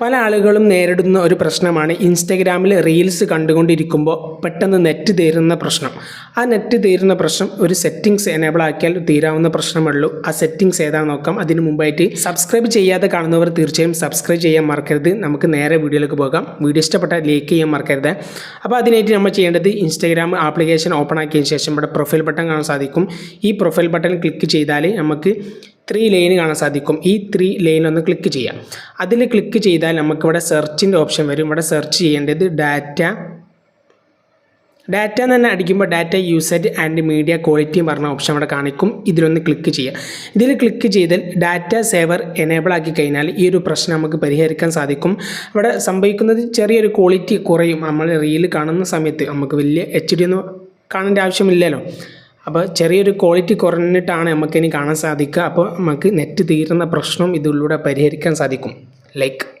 പല ആളുകളും നേരിടുന്ന ഒരു പ്രശ്നമാണ് ഇൻസ്റ്റഗ്രാമിൽ റീൽസ് കണ്ടുകൊണ്ടിരിക്കുമ്പോൾ പെട്ടെന്ന് നെറ്റ് തീരുന്ന പ്രശ്നം. ആ നെറ്റ് തീരുന്ന പ്രശ്നം ഒരു സെറ്റിങ്സ് എനേബിൾ ആക്കിയാൽ തീരാവുന്ന പ്രശ്നമുള്ളൂ ആ സെറ്റിങ്സ് ഏതാണെന്ന് നോക്കാം. അതിന് മുമ്പായിട്ട് സബ്സ്ക്രൈബ് ചെയ്യാതെ കാണുന്നവർ തീർച്ചയായും സബ്സ്ക്രൈബ് ചെയ്യാൻ മറക്കരുത്. നമുക്ക് നേരെ വീഡിയോയിലേക്ക് പോകാം. വീഡിയോ ഇഷ്ടപ്പെട്ട ലൈക്ക് ചെയ്യാൻ മറക്കരുത്. അപ്പോൾ അതിനായിട്ട് നമ്മൾ ചെയ്യേണ്ടത് ഇൻസ്റ്റഗ്രാം ആപ്ലിക്കേഷൻ ഓപ്പൺ ആക്കിയതിന് ശേഷം ഇവിടെ പ്രൊഫൈൽ ബട്ടൺ കാണാൻ സാധിക്കും. ഈ പ്രൊഫൈൽ ബട്ടൺ ക്ലിക്ക് ചെയ്താൽ നമുക്ക് ത്രീ ലൈൻ കാണാൻ സാധിക്കും. ഈ ത്രീ ലൈൻ ഒന്ന് ക്ലിക്ക് ചെയ്യാം. അതിൽ ക്ലിക്ക് ചെയ്താൽ നമുക്കിവിടെ സെർച്ചിന്റെ ഓപ്ഷൻ വരും. ഇവിടെ സെർച്ച് ചെയ്യേണ്ടത് ഡാറ്റ ഡാറ്റ എന്ന് തന്നെ അടിക്കുമ്പോൾ data usage and media quality പറഞ്ഞ ഓപ്ഷൻ അവിടെ കാണിക്കും. ഇതിലൊന്ന് ക്ലിക്ക് ചെയ്യുക ഇതിൽ ക്ലിക്ക് ചെയ്താൽ ഡാറ്റ സേവർ എനേബിൾ ആക്കി കഴിഞ്ഞാൽ ഈ ഒരു പ്രശ്നം നമുക്ക് പരിഹരിക്കാൻ സാധിക്കും. ഇവിടെ സംഭവിക്കുന്നത് ചെറിയൊരു ക്വാളിറ്റി കുറയും. നമ്മൾ റീൽ കാണുന്ന സമയത്ത് നമുക്ക് വലിയ എച്ച് ഡി ഒന്നും കാണേണ്ട ആവശ്യമില്ലല്ലോ. അപ്പോൾ ചെറിയൊരു ക്വാളിറ്റി കുറഞ്ഞിട്ടാണ് നമുക്കിനി കാണാൻ സാധിക്കുക. അപ്പോൾ നമുക്ക് നെറ്റ് തീരുന്ന പ്രശ്നം ഇതിലൂടെ പരിഹരിക്കാൻ സാധിക്കും. ലൈക്ക്